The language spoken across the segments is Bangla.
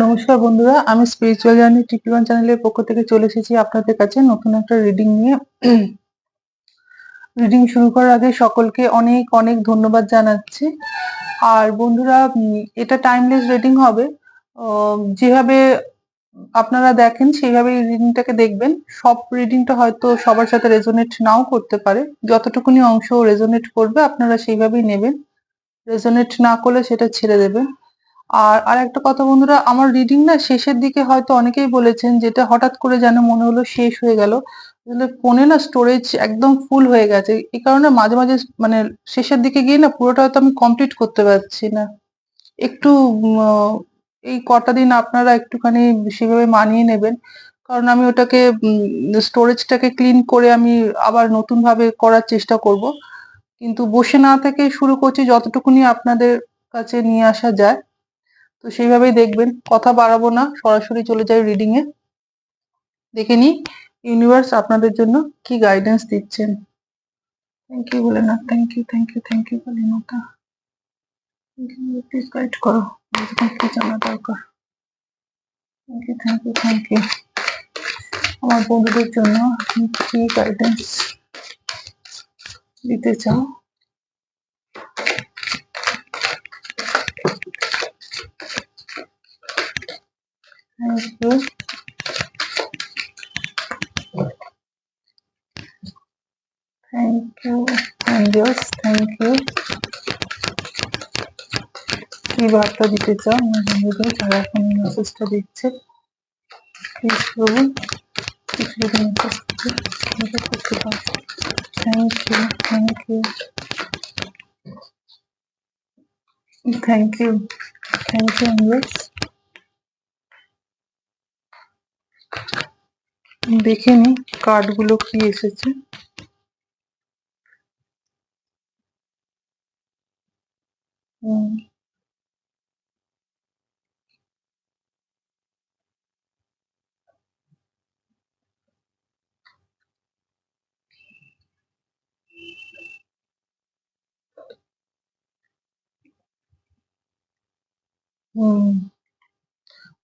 নমস্কার বন্ধুরা, আমি স্পিরিচুয়াল জার্নি টিপিওয়ান চ্যানেলের পক্ষ থেকে চলে এসেছি আপনাদের কাছে নতুন একটা রিডিং নিয়ে। রিডিং শুরু করার আগে সকলকে অনেক অনেক ধন্যবাদ জানাচ্ছি। আর বন্ধুরা এটা টাইমলেস রিডিং হবে। যেভাবে আপনারা দেখেন সেইভাবে রিডিংটাকে দেখবেন। সব রিডিংটা হয়তো সবার সাথে রেজোনেট নাও করতে পারে। যতটুকুনি অংশ রেজোনেট করবে, আপনারা সেইভাবেই নেবেন। রেজোনেট না করলে সেটা ছেড়ে দেবেন আর আর একটা কথা বন্ধুরা, আমার রিডিং না শেষের দিকে হয়তো অনেকেই বলেছেন যেটা হঠাৎ করে যেন মনে হলো শেষ হয়ে গেল। ফোনে না স্টোরেজ একদম ফুল হয়ে গেছে। এই কারণে মাঝে মাঝে মানে শেষের দিকে গিয়ে না পুরোটা হয়তো আমি কমপ্লিট করতে পারছি না। একটু এই কটা দিন আপনারা একটুখানি সেভাবে মানিয়ে নেবেন। কারণ আমি ওটাকে স্টোরেজটাকে ক্লিন করে আমি আবার নতুন ভাবে করার চেষ্টা করব। কিন্তু বসে না থেকে শুরু করছি যতটুকুনি আপনাদের কাছে নিয়ে আসা যায়। তো সেইভাবেই দেখবেন, কথা বাড়াবো না, সরাসরি চলে যাই রিডিং এ দেখে নি ইউনিভার্স আপনাদের জন্য কি গাইডেন্স দিচ্ছেন। থ্যাংক ইউ বলে না thank you thank you thank you বলে মাতা প্লিজ গাইড করো কি জানা দরকার। Thank you thank you thank you আমার বন্ধুদের জন্য কি গাইডেন্স দিতে চাও? Thank you thank you angels thank you কি বার্তা দিতে চাও আমার বন্ধুদের যারা এখন এই মেসেজটা দিচ্ছে প্লিজ প্রভু কিছু যদি মেসেজ করতে পারো thank you thank you thank you thank you angels দেখে নি কার্ডগুলো কি এসেছে। হুম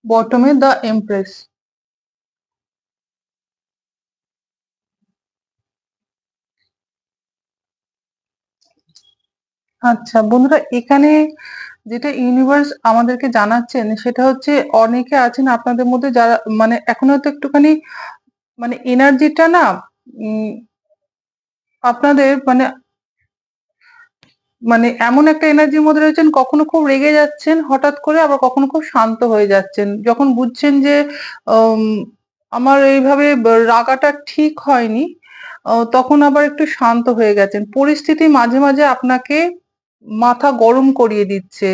বটমে দ্য এমপ্রেস আচ্ছা বন্ধুরা এখানে যেটা ইউনিভার্স আমাদেরকে জানাচ্ছেন সেটা হচ্ছে অনেকে আছেন আপনাদের মধ্যে যারা মানে এখনও তো একটুখানি মানে এনার্জিটা না আপনাদের মানে মানে এমন একটা এনার্জির মধ্যে রয়েছেন, কখনো খুব রেগে যাচ্ছেন, হঠাৎ করে আবার কখনো খুব শান্ত হয়ে যাচ্ছেন। যখন বুঝছেন যে আমার এইভাবে রাগাটা ঠিক হয়নি তখন আবার একটু শান্ত হয়ে গেছেন। পরিস্থিতি মাঝে মাঝে আপনাকে মাথা গরম করিয়ে দিচ্ছে।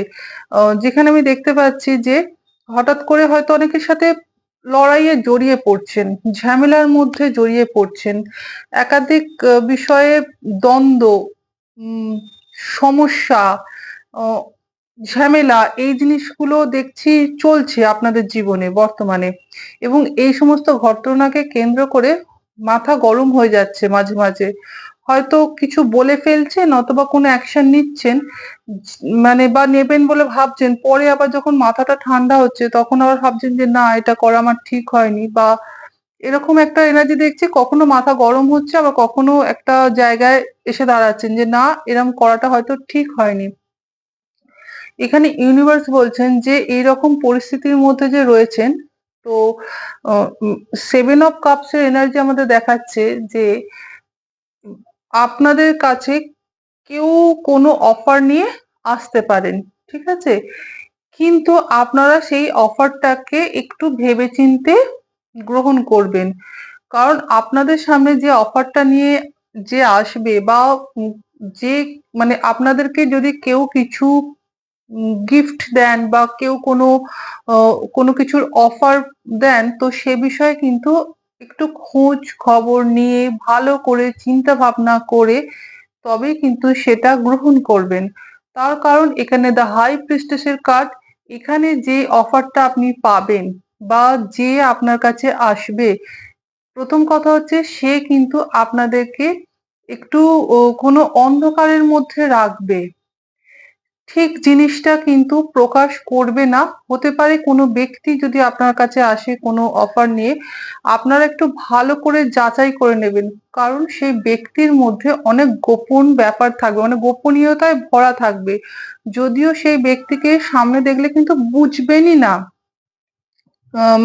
যেখানে আমি দেখতে পাচ্ছি যে হঠাৎ করে হয়তো অনেকের সাথে লড়াইয়ে জড়িয়ে পড়ছেন, ঝামেলার মধ্যে জড়িয়ে পড়ছেন। একাধিক বিষয়ে দ্বন্দ্ব সমস্যা ঝামেলা, এই জিনিসগুলো দেখছি চলছে আপনাদের জীবনে, বর্তমানে। এবং এই সমস্ত ঘটনাকে কেন্দ্র করে মাথা গরম হয়ে যাচ্ছে মাঝে মাঝে। হয়তো কিছু বলে ফেলছেন অথবা কোনো অ্যাকশন নিচ্ছেন মানে বা নেবেন বলে ভাবছেন, পরে আবার যখন মাথাটা ঠান্ডা হচ্ছে তখন আবার ভাবছেন যে, না, এটা করা আমার ঠিক হয়নি। বা এরকম একটা এনার্জি দেখছি, কখনো মাথা গরম হচ্ছে, আবার কখনো একটা জায়গায় এসে দাঁড়াচ্ছেন যে, না এরকম করাটা হয়তো ঠিক হয়নি। এখানে ইউনিভার্স বলছেন যে, এইরকম পরিস্থিতির মধ্যে যে রয়েছেন, তো সেভেন অফ কাপস এর এনার্জি আমাদের দেখাচ্ছে যে আপনাদের কাছে কেউ কোনো অফার নিয়ে আসতে পারেন, ঠিক আছে? কিন্তু আপনারা সেই অফারটাকে একটু ভেবেচিন্তে গ্রহণ করবেন। কারণ আপনাদের সামনে যে অফারটা নিয়ে যে আসবে বা যে মানে আপনাদেরকে যদি কেউ কিছু গিফট দেন বা কেউ কোনো কোনো কিছুর অফার দেন, তো সে বিষয়ে কিন্তু একটু খোঁজ খবর নিয়ে, ভালো করে চিন্তা ভাবনা করে তবেই কিন্তু সেটা গ্রহণ করবেন। তার কারণ এখানে দ্য হাই প্রিস্টেসের কার্ড এখানে যে অফারটা আপনি পাবেন বা যে আপনার কাছে আসবে, প্রথম কথা হচ্ছে সে কিন্তু আপনাদেরকে একটু কোনো অন্ধকারের মধ্যে রাখবে। ঠিক জিনিসটা কিন্তু প্রকাশ করবে না। হতে পারে কোনো ব্যক্তি যদি আপনার কাছে আসে কোনো অফার নিয়ে, আপনারা একটু ভালো করে যাচাই করে নেবেন। কারণ সেই ব্যক্তির মধ্যে অনেক গোপন ব্যাপার থাকবে, মানে গোপনীয়তায় ভরা থাকবে। যদিও সেই ব্যক্তিকে সামনে দেখলে কিন্তু বুঝবেনই না।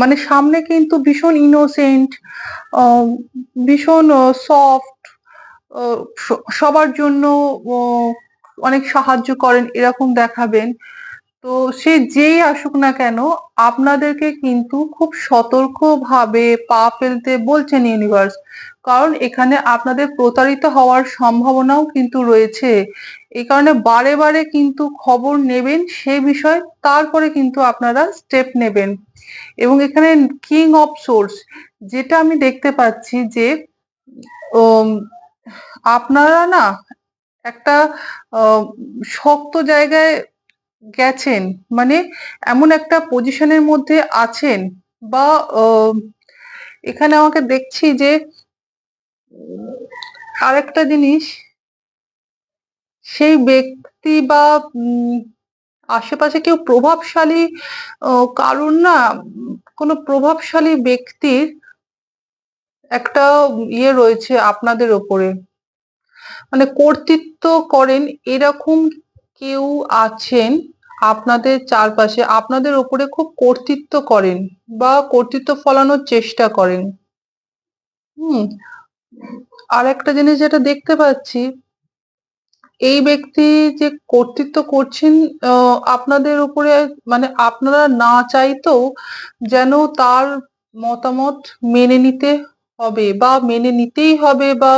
মানে সামনে কিন্তু ভীষণ ইনোসেন্ট, ভীষণ সফট, সবার জন্য অনেক সাহায্য করেন এরকম দেখাবেন। তো সে যেই আসুক না কেন আপনাদেরকে কিন্তু খুব সতর্কভাবে পা ফেলতে বলছেন ইউনিভার্স। কারণ এখানে আপনাদের প্রতারিত হওয়ার সম্ভাবনাও কিন্তু রয়েছে। এই কারণে বারে, বারে কিন্তু খবর নেবেন সে বিষয়ে তারপরে কিন্তু আপনারা স্টেপ নেবেন। এবং এখানে কিং অফ সোর্স যেটা আমি দেখতে পাচ্ছি যে আপনারা না একটা শক্ত জায়গায় গেছেন। মানে এমন একটা পজিশনের মধ্যে আছেন বা এখানে আমাকে দেখছি যে আরেকটা জিনিস, সেই ব্যক্তি বা আশেপাশে কেউ প্রভাবশালী কারণ না, কোনো প্রভাবশালী ব্যক্তির একটা ইয়ে রয়েছে আপনাদের ওপরে। মানে কর্তৃত্ব করেন এরকম কেউ আছেন আপনাদের চারপাশে। আপনাদের ওপরে খুব কর্তৃত্ব করেন বা কর্তৃত্ব ফলানোর চেষ্টা করেন। হুম? আর একটা জিনিস যেটা দেখতে পাচ্ছি, এই ব্যক্তি যে কর্তৃত্ব করছেন আপনাদের উপরে মানে আপনারা না চাইতেও যেন তার মতামত মেনে নিতে হবে বা মেনে নিতেই হবে বা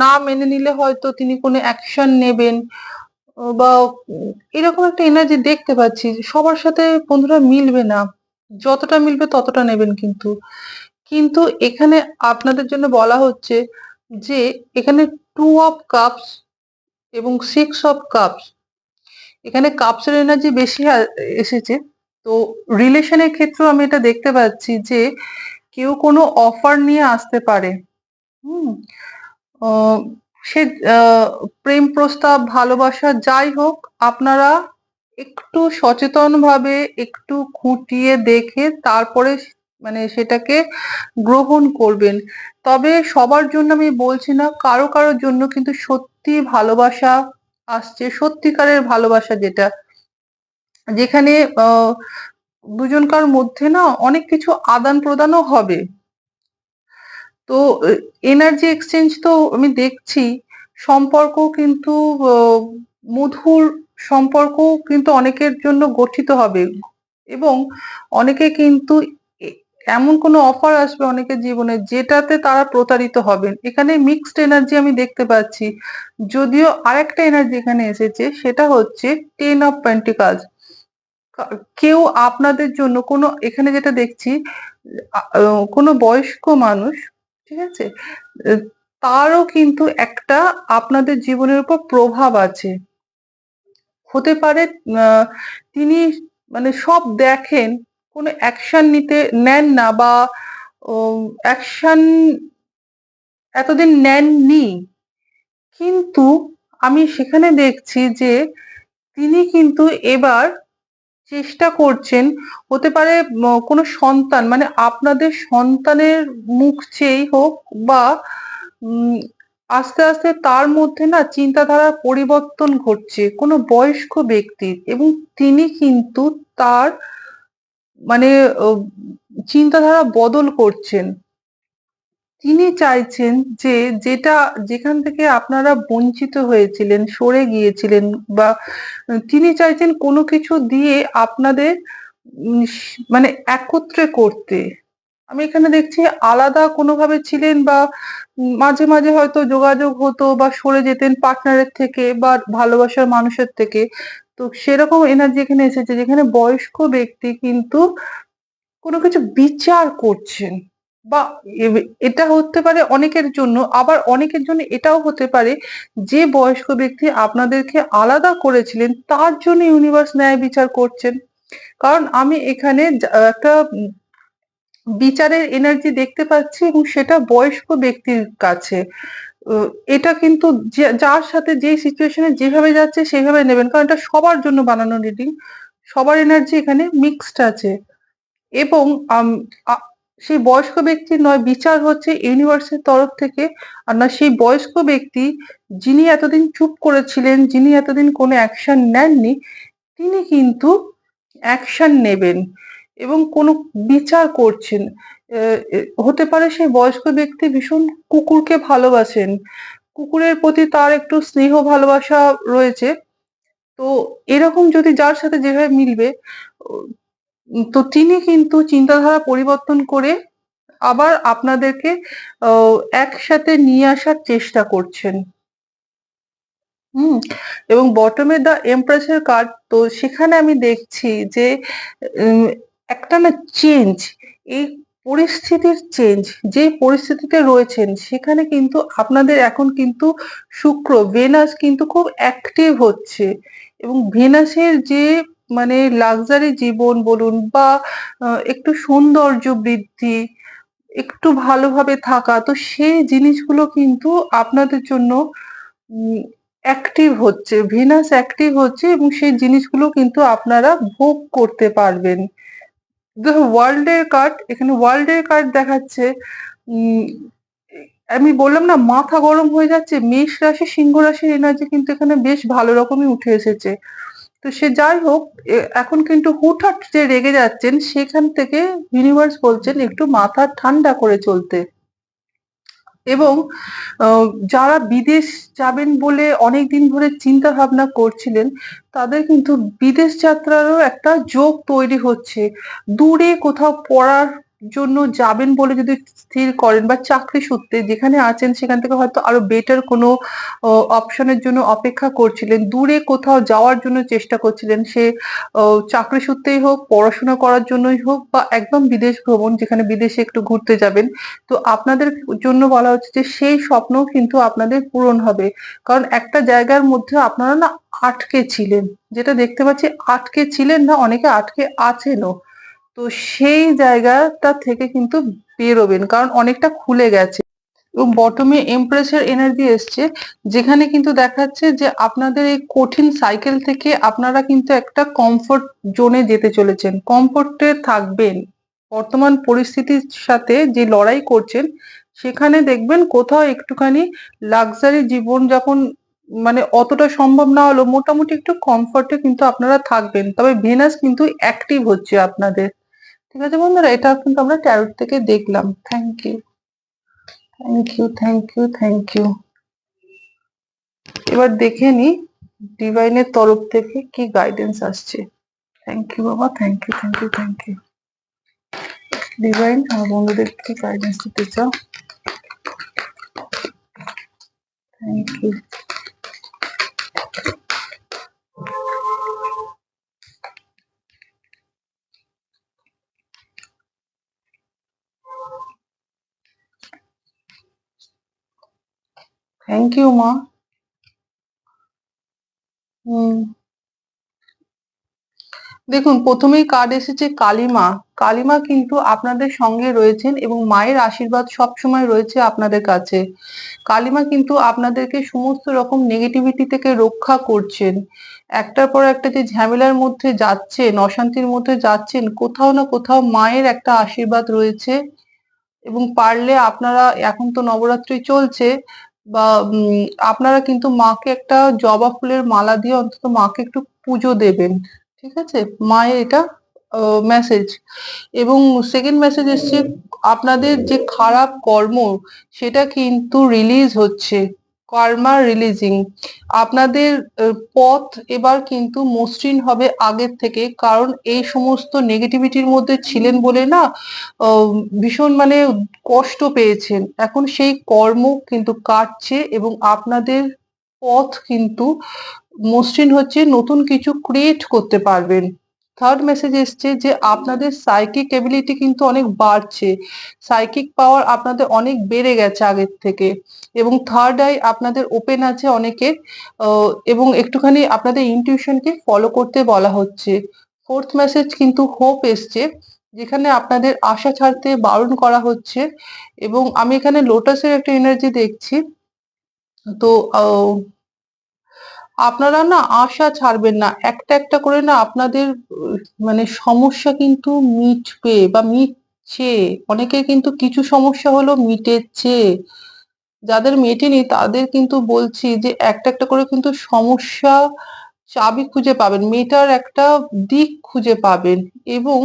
না মেনে নিলে হয়তো তিনি কোনো অ্যাকশন নেবেন বা, এরকম একটা এনার্জি দেখতে পাচ্ছি। সবার সাথে বন্ধুরা মিলবে না। যতটা মিলবে ততটা নেবেন কিন্তু। কিন্তু এখানে আপনাদের জন্য বলা হচ্ছে যে এখানে টু অফ কাপস এবং সিক্স অফ কাপস এখানে কাপসের এনার্জি বেশি এসেছে। তো রিলেশনের ক্ষেত্রেও আমি এটা দেখতে পাচ্ছি যে কেউ কোনো অফার নিয়ে আসতে পারে। হুম? সে প্রেম প্রস্তাব, ভালোবাসা যাই হোক আপনারা একটু সচেতনভাবে একটু খুঁটিয়ে দেখে তারপরে মানে সেটাকে গ্রহণ করবেন। তবে সবার জন্য আমি বলছি না, কারও, কারও জন্য কিন্তু সত্যি ভালোবাসা আসছে, সত্যিকারের ভালোবাসা যেটা। যেখানে দুজনকার মধ্যে না অনেক কিছু আদান-প্রদানও হবে। তো এনার্জি এক্সচেঞ্জ তো আমি দেখছি সম্পর্ক কিন্তু মধুর সম্পর্কও কিন্তু অনেকের জন্য গঠিত হবে এবং অনেকে কিন্তু এমন কোনো অফার আসবে অনেকের জীবনে যেটাতে তারা প্রতারিত হবেন। এখানে মিক্সড এনার্জি আমি দেখতে পাচ্ছি। যদিও আরেকটা এনার্জি এখানে এসেছে, সেটা হচ্ছে 10 অফ পেন্টিকালস। কেউ আপনাদের জন্য কোনো এখানে যেটা দেখছি কোনো বয়স্ক মানুষ, ঠিক আছে? তারও কিন্তু একটা আপনাদের জীবনের উপর প্রভাব আছে। হতে পারে তিনি মানে সব দেখেন, কোনো অ্যাকশন নিতে নেন না বা অ্যাকশন এতদিন নেননি। কিন্তু আমি সেখানে দেখছি যে তিনি কিন্তু এবার চেষ্টা করছেন, হতে পারে কোনো সন্তান মানে আপনাদের সন্তানের মুখ চেয়েই হোক বা আস্তে, আস্তে তার মধ্যে না চিন্তাধারার পরিবর্তন ঘটছে কোনো বয়স্ক ব্যক্তির এবং তিনি কিন্তু তার মানে চিন্তাধারা বদল করছেন। তিনি চাইছেন যে যেটা যেখান থেকে আপনারা বঞ্চিত হয়েছিলেন, সরে গিয়েছিলেন বা তিনি চাইছেন কোনো কিছু দিয়ে আপনাদের মানে একত্রে করতে। আমি এখানে দেখছি আলাদা কোনোভাবে ছিলেন বা মাঝে, মাঝে হয়তো যোগাযোগ হতো বা সরে যেতেন পার্টনারের থেকে বা ভালোবাসার মানুষের থেকে। তো সেরকম এনার্জি এখানে এসেছে যেখানে বয়স্ক ব্যক্তি কিন্তু কোনো কিছু বিচার করছেন বা এটা হতে পারে অনেকের জন্য, আবার অনেকের জন্য এটাও হতে পারে যে বয়স্ক ব্যক্তি আপনাদেরকে আলাদা করেছিলেন তার জন্য ইউনিভার্স ন্যায় বিচার করছেন। কারণ আমি এখানে একটা বিচারের এনার্জি দেখতে পাচ্ছি এবং সেটা বয়স্ক ব্যক্তির কাছে। এটা কিন্তু যার সাথে যে সিচুয়েশনে যেভাবে যাচ্ছে সেইভাবে নেবেন কারণ এটা সবার জন্য বানানো রিডিং সবার এনার্জি এখানে মিক্সড আছে এবং সেই বয়স্ক ব্যক্তির নয়, বিচার হচ্ছে ইউনিভার্সের তরফ থেকে। আর না, সেই বয়স্ক ব্যক্তি যিনি এতদিন চুপ করেছিলেন, যিনি এতদিন কোনো অ্যাকশন নেননি, তিনি কিন্তু অ্যাকশন নেবেন এবং কোনো বিচার করছেন। হতে পারে সেই বয়স্ক ব্যক্তি ভীষণ কুকুরকে ভালোবাসেন। কুকুরের প্রতি তার একটু স্নেহ ভালোবাসা রয়েছে। তো এরকম যদি যার সাথে যেভাবে মিলবে তো তিনি কিন্তু চিন্তাধারা পরিবর্তন করে আবার আপনাদেরকে একসাথে নিয়ে আসার চেষ্টা করছেন। হুম, এবং বটমে দ্য এমপ্রেসের কার্ড তো সেখানে আমি দেখছি যে একটা না চেঞ্জ এই পরিস্থিতির চেঞ্জ যে পরিস্থিতিতে রয়েছেন, সেখানে কিন্তু আপনাদের এখন কিন্তু শুক্র ভেনাস কিন্তু খুব অ্যাক্টিভ হচ্ছে। এবং ভেনাসের যে মানে লাক্সারি জীবন বলুন বা একটু সৌন্দর্য বৃদ্ধি, একটু ভালোভাবে থাকা, তো সেই জিনিসগুলো কিন্তু আপনাদের জন্য অ্যাক্টিভ হচ্ছে ভিনাস অ্যাক্টিভ হচ্ছে এবং সেই জিনিসগুলো কিন্তু আপনারা ভোগ করতে পারবেন। দেখো ওয়ার্ল্ড এর কার্ড এখানে ওয়ার্ল্ড এর কার্ড দেখাচ্ছে আমি বললাম না মাথা গরম হয়ে যাচ্ছে, মেষ রাশি, সিংহ রাশির এনার্জি কিন্তু এখানে বেশ ভালো রকমই উঠে এসেছে। তো সে যাই হোক এখন কিন্তু হুটহাট যে রেগে যাচ্ছেন, সেখান থেকে ইউনিভার্স বলছেন একটু মাথা ঠান্ডা করে চলতে। এবং যারা বিদেশ যাবেন বলে অনেক দিন ধরে চিন্তা ভাবনা করছিলেন, তাদের কিন্তু বিদেশ যাত্রারও একটা যোগ তৈরি হচ্ছে। দূরে কোথাও পড়ার জন্য যাবেন বলে যদি স্থির করেন বা চাকরি সূত্রে যেখানে আছেন সেখান থেকে হয়তো আরও বেটার কোনো অপশনের জন্য অপেক্ষা করছিলেন। দূরে কোথাও যাওয়ার জন্য চেষ্টা করছিলেন সে চাকরি সূত্রেই হোক, পড়াশোনা করার জন্যই হোক বা একদম বিদেশ ভ্রমণ যেখানে বিদেশে একটু ঘুরতে যাবেন। তো আপনাদের জন্য বলা হচ্ছে যে সেই স্বপ্নও কিন্তু আপনাদের পূরণ হবে। কারণ একটা জায়গার মধ্যে আপনারা না আটকে ছিলেন। যেটা দেখতে পাচ্ছি আটকে ছিলেন না, অনেকে আটকে আছেনও। তো সেই জায়গাটা থেকে কিন্তু বেরোবেন, কারণ অনেকটা খুলে গেছে। এবং বটমে এমপ্রেসের এনার্জি এসছে, যেখানে কিন্তু দেখাচ্ছে যে আপনাদের এই কঠিন সাইকেল থেকে আপনারা কিন্তু একটা কমফোর্ট জোনে যেতে চলেছেন। কমফোর্টে থাকবেন। বর্তমান পরিস্থিতির সাথে যে লড়াই করছেন, সেখানে দেখবেন কোথাও একটুখানি লাক্সারি জীবনযাপন মানে অতটা সম্ভব না হলেও মোটামুটি একটু কমফোর্টে কিন্তু আপনারা থাকবেন। তবে ভেনাস কিন্তু অ্যাক্টিভ হচ্ছে আপনাদের। ঠিক আছে বন্ধুরা, এটা কিন্তু আমরা ট্যারোট থেকে দেখলাম। Thank you thank you thank you thank you এবার দেখে নি ডিভাইনের তরফ থেকে কি গাইডেন্স আসছে। থ্যাংক ইউ বাবা thank you thank you thank you divine আমার বন্ধুদের কি গাইডেন্স দিতে চাও? থ্যাংক ইউ থ্যাংক ইউ মা দেখুন, প্রথমেই কার্ড এসেছে কালিমা। কালিমা কিন্তু আপনাদের সঙ্গে রয়েছেন এবং মায়ের আশীর্বাদ সব সময় রয়েছে আপনাদের কাছে। কালিমা কিন্তু আপনাদেরকে সমস্ত রকম নেগেটিভিটি থেকে রক্ষা করছেন। একটার পর একটা যে ঝামেলার মধ্যে যাচ্ছেন, অশান্তির মধ্যে যাচ্ছেন, কোথাও না কোথাও মায়ের একটা আশীর্বাদ রয়েছে। এবং পারলে আপনারা, এখন তো নবরাত্রি চলছে বা আপনারা কিন্তু মাকে একটা জবা ফুলের মালা দিয়ে অন্তত মাকে একটু পুজো দেবেন, ঠিক আছে? মায়ের এটা মেসেজ এবং সেকেন্ড মেসেজ এসছে, আপনাদের যে খারাপ কর্ম, সেটা কিন্তু রিলিজ হচ্ছে। কর্মা রিলিজিং। আপনাদের পথ এবার কিন্তু মসৃণ হবে আগের থেকে, কারণ এই সমস্ত নেগেটিভিটির মধ্যে ছিলেন বলে না ভীষণ মানে কষ্ট পেয়েছেন। এখন সেই কর্ম কিন্তু কাটছে এবং আপনাদের পথ কিন্তু মসৃণ হচ্ছে, নতুন কিছু ক্রিয়েট করতে পারবেন। থার্ড মেসেজ এসছে যে আপনাদের সাইকিক এবিলিটি কিন্তু অনেক বাড়ছে। সাইকিক পাওয়ার আপনাদের অনেক বেড়ে গেছে আগের থেকে। এবং থার্ড আই আপনাদের ওপেন আছে অনেকের। এবং একটুখানি আপনাদের ইনটিউশনকে ফলো করতে বলা হচ্ছে। ফোর্থ মেসেজ কিন্তু হোপ এসছে, যেখানে আপনাদের আশা ছাড়তে বারণ করা হচ্ছে। এবং আমি এখানে লোটাসের একটা এনার্জি দেখছি। তো আপনারা না আশা ছাড়বেন না। একটা একটা করে না আপনাদের মানে সমস্যা কিন্তু মিটবে বা মিটছে। অনেকের কিন্তু কিছু সমস্যা হলো মিটেছে। যাদের মেটেনি তাদের কিন্তু বলছি যে একটা একটা করে কিন্তু সমস্যা চাবি খুঁজে পাবেন, মেটার একটা দিক খুঁজে পাবেন এবং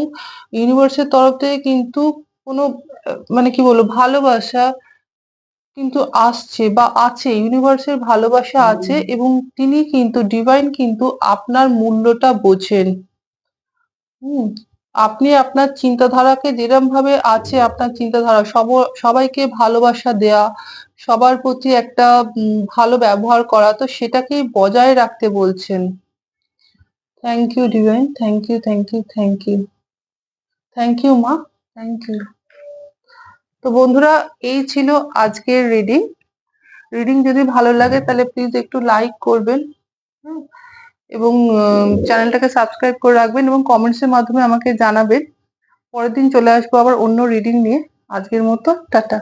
ইউনিভার্সের তরফ থেকে কিন্তু কোনো মানে কি বলব, ভালোবাসা কিন্তু আসছে বা আছে ইউনিভার্সের ভালোবাসা আছে এবং তিনি কিন্তু ডিভাইন কিন্তু আপনার মূল্যটা বোঝেন। হুম আপনি আপনার চিন্তাধারাকে যেরকম ভাবে আছে আপনার চিন্তাধারা সব সবাইকে ভালোবাসা দেয়া সবার প্রতি একটা ভালো ব্যবহার করা তো সেটাকেই বজায় রাখতে বলছেন। Thank you divine thank you thank you thank you thank you মা. থ্যাংক ইউ তো বন্ধুরা, এই ছিল আজকের রিডিং রিডিং যদি ভালো লাগে, তাহলে প্লিজ একটু লাইক করবেন এবং চ্যানেলটাকে সাবস্ক্রাইব করে রাখবেন এবং কমেন্টসের মাধ্যমে আমাকে জানাবেন। পরের দিন চলে আসব আবার অন্য রিডিং নিয়ে। আজকের মতো, টাটা।